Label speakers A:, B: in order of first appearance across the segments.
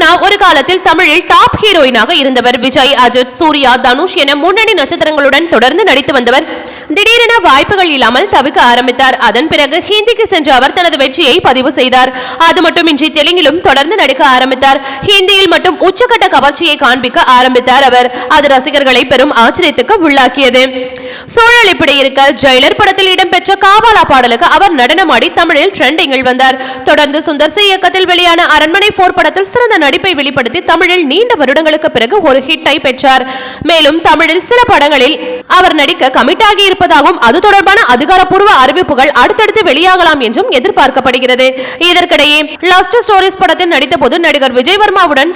A: தமன்னா ஒரு காலத்தில் தமிழில் டாப் ஹீரோயினாக இருந்தவர் விஜய் அஜித் சூர்யா தனுஷ் என முன்னணி நட்சத்திரங்களுடன் தொடர்ந்து நடித்து வந்தவர். திடீரென வாய்ப்புகள் இல்லாமல் தவிக்க ஆரம்பித்தார். அதன் பிறகு ஹிந்திக்கு சென்ற அவர் தனது வெற்றியை பதிவு செய்தார். அது மட்டுமின்றி தெலுங்கிலும் தொடர்ந்து நடிக்க ஆரம்பித்தார். ஹிந்தியில் மட்டும் உச்சக்கட்ட கவர்ச்சியை காண்பிக்க ஆரம்பித்தார் அவர். அது ரசிகர்களை பெரும் ஆச்சரியத்துக்கு உள்ளாக்கியது. சூழல் இப்படி இருக்க ஜெயிலர் படத்தில் இடம்பெற்ற காவாலா பாடலுக்கு அவர் நடனமாடி தமிழில் ட்ரெண்டிங்கில் வந்தார். தொடர்ந்து சுந்தர் சி இயக்கத்தில் வெளியான அரண்மனை போர் படத்தில் சிறந்த நடிப்பை வெளிப்படுத்தி தமிழில் நீண்ட வருடங்களுக்கு பிறகு ஒரு ஹிட்டை பெற்றார். மேலும் தமிழில் சில படங்களில் அவர் நடிக்க கமிட் ஆகி இருப்பதாகவும் அது தொடர்பான அதிகாரப்பூர்வ அறிவிப்புகள் அடுத்தடுத்து வெளியாகலாம் என்றும் எதிர்பார்க்கப்படுகிறது. இதற்கிடையே லாஸ்ட் ஸ்டோரிஸ் படத்தில் நடித்த போது நடிகர் விஜய் வர்மாவுடன்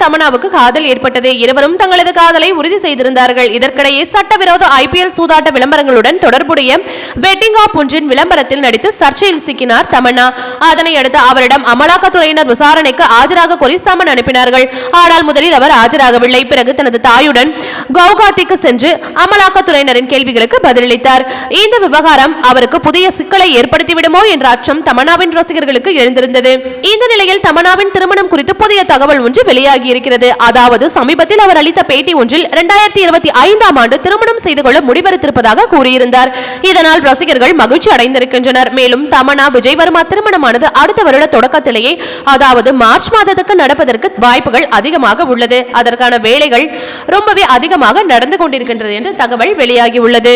A: காதல் ஏற்பட்டது. இருவரும் தங்களது காதலை உறுதி செய்திருந்தார்கள். இதற்கிடையே சட்டவிரோத ஐபிஎல் சூதாட்ட விளம்பரங்களுடன் தொடர்புடைய பெட்டிங் ஆப் ஒன்றின் விளம்பரத்தில் நடித்து சர்ச்சையில் சிக்கினார் தமன்னா. அதனை அடுத்து அவரிடம் அமலாக்கத்துறையினர் விசாரணைக்கு ஆஜராக கோரி சமன் அனுப்பினார்கள். ஆனால் முதலில் அவர் ஆஜராகவில்லை. பிறகு தனது தாயுடன் கவுகாத்திக்கு சென்று அமலாக்கத்துறையினரின் கேள்விகளுக்கு பதிலளித்தார். இந்த விவகாரம் அவருக்கு புதிய சிக்கலை ஏற்படுத்திவிடுமோ என்ற அச்சம் தமனாவின் ரசிகர்களுக்கு எழுந்திருந்தது. இந்த நிலையில் தமனாவின் திருமணம் குறித்து புதிய தகவல் ஒன்று வெளியாகி இருக்கிறது அதாவது சமீபத்தில் அவர் அளித்த பேட்டி ஒன்றில் இரண்டாயிரத்தி இருபத்தி ஐந்தாம் ஆண்டு திருமணம் செய்து கொள்ள முடிவெடுத்திருப்பதாக கூறியிருந்தார். இதனால் ரசிகர்கள் மகிழ்ச்சி அடைந்திருக்கின்றனர். மேலும் தமனா விஜய்வர்மா திருமணமானது அடுத்த வருட தொடக்கத்திலேயே அதாவது மார்ச் மாதத்துக்கு நடப்பதற்கு வாய்ப்புகள் அதிகமாக உள்ளது. அதற்கான வேலைகள் ரொம்பவே அதிகமாக நடந்து கொண்டிருக்கின்றது என்று தகவல் வெளியாகி உள்ளது